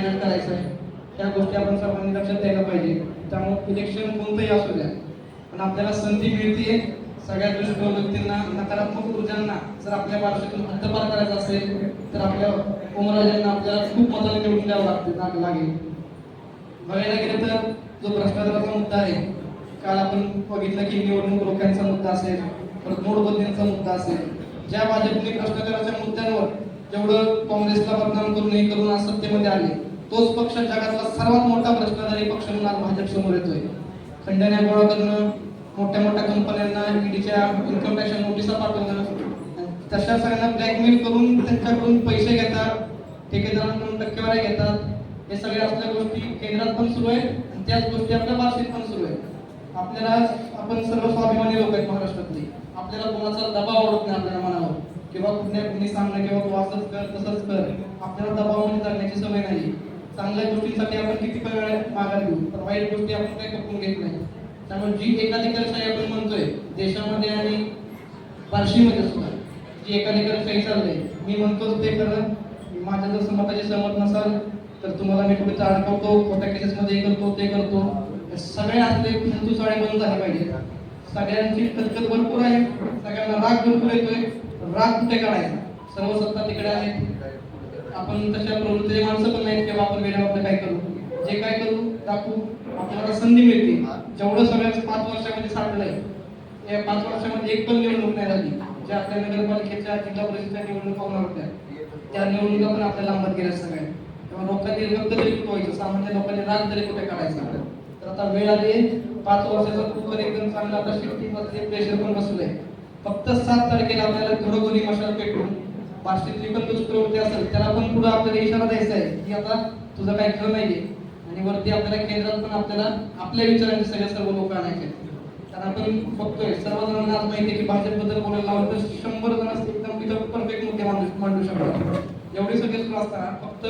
करायचं आहे. त्या गोष्टी आपण सर्वांनी लक्षात द्यायला पाहिजे. त्यामुळे इलेक्शन कोणतंही असू द्या. पण आपल्याला संधी मिळते सगळ्या दुष्ट व्यक्तींना नकारात्मक ऊर्जांना जर आपल्या भारतातून हद्दपार करायचं असेल तर आपल्या उमराजांना आपल्याला खूप मताने निवडून द्यावं लागते लागेल. बघायला गेलं तर जो भ्रष्टाचाराचा मुद्दा आहे काल आपण बघितलं की निवडणूक रोख्यांचा मुद्दा असेल परत नोटबंदीचा मुद्दा असेल. ज्या भाजपने भ्रष्टाचाराच्या मुद्द्यांवर जेवढं काँग्रेसला बदनाम करून हे करून आज सत्तेमध्ये आले तोच पक्ष जगातला सर्वात मोठा भ्रष्टाचारी पक्ष म्हणून आज भाजप समोर येतोय. खंडण्या गोळा करणं मोठ्या मोठ्या कंपन्यांना ईडीच्या इन्कम टॅक्स नोटिसा पाठवणं तशा सगळ्यांना ब्लॅकमेल करून त्यांच्याकडून पैसे घेतात ठेकेदारांकडून टक्केवारी घेतात. हे सगळ्या असल्या गोष्टी केंद्रात पण सुरू आहेत आणि त्याच गोष्टी आपल्या बार्शीत पण सुरू आहे आपल्याला आपण सर्व स्वाभिमानी लोक आहेत महाराष्ट्रातले. आपल्याला कोणाचा दबाव आवडत नाही आपल्याला मनावर. किंवा कुठल्या कुणी सांगणं किंवा तू असंच कर तसंच कर. आपल्याला दबावाने जगण्याची सवय नाही. चांगल्या गोष्टींसाठी आपण किती पण वेळा माघार घेऊ पण वाईट गोष्टी आपण काही पकडून घेत नाही. त्यामुळे जी एकाधिकारशाही आपण म्हणतोय देशामध्ये आणि पारशीमध्ये सुद्धा जी एकाधिकारशाही चाललंय मी म्हणतो ते खरं. माझ्या जर समाजाचे सहमत नसाल तर तुम्हाला मी कुठे अडकवतो खोट्या केसेसमध्ये हे करतो ते करतो. सगळे असले हिंदू साडे बंद झाले पाहिजे. सगळ्यांची कचकत भरपूर आहे सगळ्यांना राग भरपूर येतोय राग कुठे काढायचा? सर्व सत्ता तिकडे आहेत आपण तशा प्रवृत्तीचे माणसं पण नाहीत किंवा आपण वेळेवर आपलं काय करू? जे काय करू दाखवू. आपल्याला संधी मिळते. जेवढं सगळ्याच पाच वर्षामध्ये साठलंय या पाच वर्षामध्ये एक पण निवडणूक नाही झाली. जे आपल्या नगरपालिकेच्या जिल्हा परिषदेच्या निवडणुका होणार होत्या त्या निवडणुका पण आपल्याला अंमलात गेल्या सगळ्या. तेव्हा लोकांनी रक्त तरी कुठं व्हायचं सामान्य लोकांनी राग तरी कुठे काढायचा? तर आता वेळ आली. पाच वर्षाचा कुकर एकदम चांगला आता शिफ्टिंग प्रेशर पण बसलंय. फक्त सात तारखेला आपल्याला घरोघरी मशाल पेटून पाचशे त्रिपन्न सूत्रवरती असेल त्याला पण पुढे आपल्याला इशारा द्यायचा आहे की आता तुझं काही खेळ नाहीये. आणि वरती आपल्याला केंद्रात पण आपल्याला आपल्या विचारांचे सगळे सर्व लोक आणायचे तर कारण आपण बघतोय सर्वजणांना आज माहिती आहे की भाजपबद्दल बोलायला लावलं तर शंभर जण असतील एकदम तिथं परफेक्ट मुद्दे मांडू मांडू शकतात एवढे सगळे सुरू असताना फक्त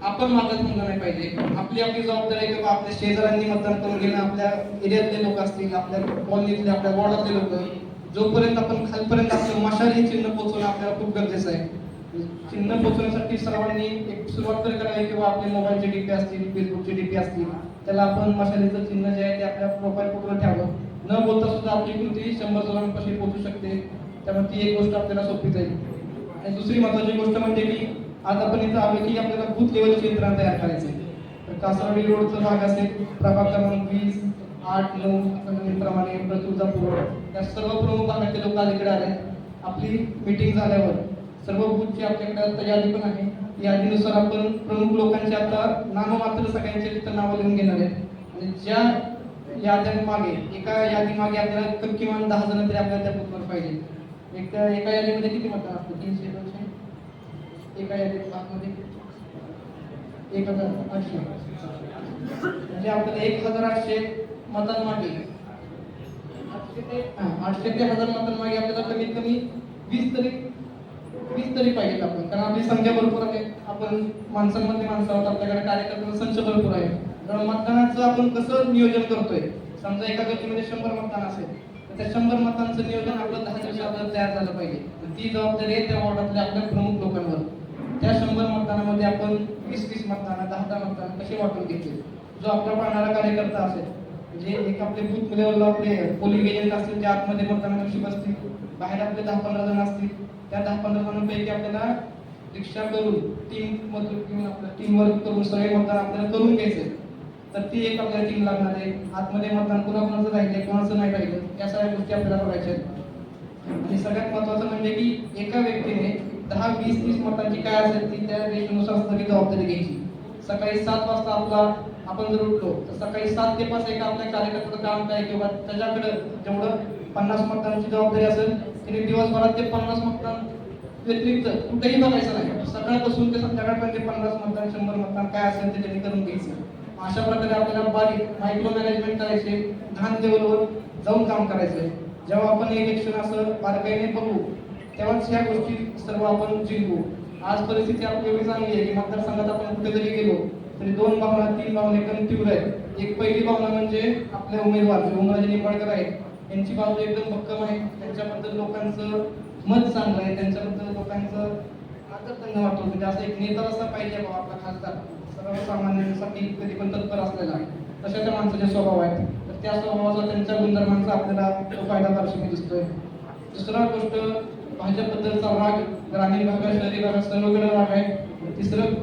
आपण मागत म्हणलं नाही पाहिजे. आपली आपली जबाबदारी किंवा आपल्या शेजाऱ्यांनी मतदान करून घेणं आपल्या एरियातले लोक असतील आपल्या कॉलनीतले आपल्या वॉर्डातले लोक जोपर्यंत आपण खालपर्यंत आपलं मशाल हे चिन्ह पोहोचवणं आपल्याला खूप गरजेचं आहे. चिन्ह पोहोचवण्यासाठी सर्वांनी एक सुरुवात तरी करावी किंवा आपले मोबाईलचे डीपी असतील फेसबुकचे डीपी असतील त्याला आपण मशालीचं चिन्ह जे आहे ते आपल्या प्रोफाईल फोटोवर ठेवावं. न बोलता सुद्धा आपली कृती शंभर जणांपाशी पोहोचू शकते. त्यामुळे ती एक गोष्ट आपल्याला सोपी जाईल. आणि दुसरी महत्वाची गोष्ट म्हणजे की आज आपण इथं आलो की आपल्याला बूथ लेवलचे यंत्रणा तयार करायचे तर कासारवाडी रोडचा भाग असेल प्रभाग क्रमांक वीस आठ नऊ प्रमाणे तुळजापूर या सर्व प्रमुख भागाचे लोक आलीकडे आले आपली मीटिंग झाल्यावर सर्व बूथची आपल्याकडे आता यादी पण आहे. यादीनुसार आपण प्रमुख लोकांचे आता नाममात्र सगळ्यांचे तिथं नावं लिहून घेणार आहेत. आणि ज्या याद्या मागे एका यादीमागे आपल्याला किमान दहा जण तरी आपल्याला त्या बुकवर पाहिजे. एक एका यादीमध्ये किती मतदान असतं तीनशे दोनशे? एका यादीत आतमध्ये एक हजार आठशे. म्हणजे आपल्याला एक हजार आठशे मतदान मागे आठशे ते आठशे ते हजार मतदान मागे आपल्याला कमीत कमी वीस तरी वीस तरी पाहिजेत आपण. कारण आपली संख्या भरपूर आहे. आपण माणसांमध्ये माणसं आहोत. आपल्याकडे कार्यकर्त्यांचा संच भरपूर आहे. तर मतदानाचं आपण कसं नियोजन करतोय? समजा एका गतीमध्ये शंभर मतदान असेल तर त्या शंभर मतांचं नियोजन आपलं दहा दिवसात तयार झालं पाहिजे. ती जबाबदारी आहे त्या वॉर्डातल्या आपल्या प्रमुख लोकांवर. त्या शंभर मतदानामध्ये आपण वीस वीस मतदान दहा दहा मतदान कसे वाटून घेतले? जो आपला पाहणारा कार्यकर्ता असेल म्हणजे एक आपले बूथ लेवलला आपले पोलिंग एजंट असतील जे आतमध्ये मतदाना दिवशी बसतील बाहेर आपले दहा पंधरा जण असतील त्या दहा पंधरा जणांपैकी आपल्याला रिक्षा करून टीम मधून घेऊन आपलं टीम वर्क करून सगळे मतदान आपल्याला करून घ्यायचं तर ती एक आपल्याला टीम लागणार आहे. आतमध्ये मतदान कुणाकुणाचं राहिलंय कोणाचं नाही राहिलं या सगळ्या गोष्टी आपल्याला बघायच्या आहेत. आणि सगळ्यात महत्वाचं म्हणजे की एका व्यक्तीने दहा वीस तीस मतांची काय असेल ती त्या रेशनुसार सगळी जबाबदारी घ्यायची. सकाळी सात वाजता आपला आपण जर उठलो तर सकाळी सात ते पाच एका आपल्या कार्यकर्त्याचं काम काय किंवा त्याच्याकडे जेवढं पन्नास मतदानाची जबाबदारी असेल तिने दिवसभरात ते पन्नास मतदान व्यतिरिक्त कुठेही बघायचं नाही. सकाळपासून ते संध्याकाळपर्यंत ते पन्नास मतदान शंभर मतदान काय असेल ते त्यांनी करून घ्यायचं. अशा प्रकारे आपल्याला बारीक मायक्रो मॅनेजमेंट करायचे लहान लेवलवर जाऊन काम करायचंय जेव्हा आपण इलेक्शन असं बारकाईने बघू तेव्हाच ह्या गोष्टी सर्व आपण जिंकू. आज परिस्थिती आपली एवढी चांगली आहे की मतदारसंघात आपण कुठेतरी गेलो तरी दोन भावना तीन भावना एकदम तीव्र आहेत. एक पहिली भावना म्हणजे आपले उमेदवार जे उमराजे निंबाळकर आहेत यांची बाजू एकदम भक्कम आहे. त्यांच्याबद्दल लोकांचं मत चांगलं आहे. त्यांच्याबद्दल लोकांचं आदर त्यांना वाटतो. म्हणजे असं एक नेता असला पाहिजे बाबा आपला खासदार. सर्वसामान्यांसाठी कधी पण तत्पर असलेला आहे. तशा त्या माणसाचे स्वभाव आहेत. तर त्या स्वभावाचा त्यांच्या गुणधर्मांचा आपल्याला तो फायदा पारशी दिसतोय. दुसरा गोष्ट भाजपबद्दलचा राग ग्रामीण भागात शहरी भागात सर्वकडे राग आहे. तिसरं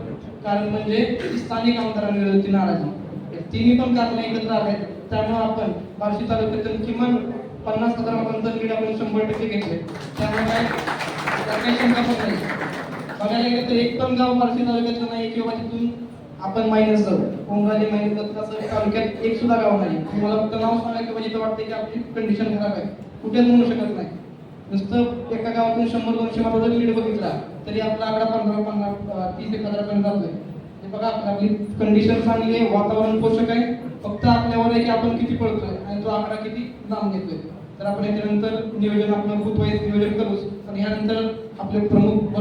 कारण म्हणजे स्थानिक आमदारांविरोधाची नाराजी. तिन्ही पण कारण एकत्र आहेत. त्यामुळे आपण बार्शी तालुक्यातून किमान पन्नास हजारापर्यंत लीड आपण शंभर टक्के घेतले. त्यामुळे काही शंका पण नाही. बघायला गेलं तर एक पण गाव बार्शी तालुक्यातलं नाही किंवा तिथून आपण मायनस जाऊ कोंगाली मायनस तालुक्यात एक सुद्धा गाव नाही. मला फक्त नाव सांगा किंवा म्हणजे जिथं वाटतं की आपली कंडिशन खराब आहे. कुठेच म्हणू शकत नाही. नुसतं एका गावातून शंभर दोनशे मार्ग लीड बघितला तरी आपला आकडा पंधरा पंधरा तीस एक हजारापर्यंत जातोय. हे बघा आपली कंडिशन चांगली आहे वातावरण पोषक आहे. फक्त आपल्यावर आहे की आपण किती पडतोय आणि तो आकडा किती लांब घेतोय. तर आपण याच्यानंतर नियोजन आपलं खूप नियोजन करूच. आणि यानंतर आपले प्रमुख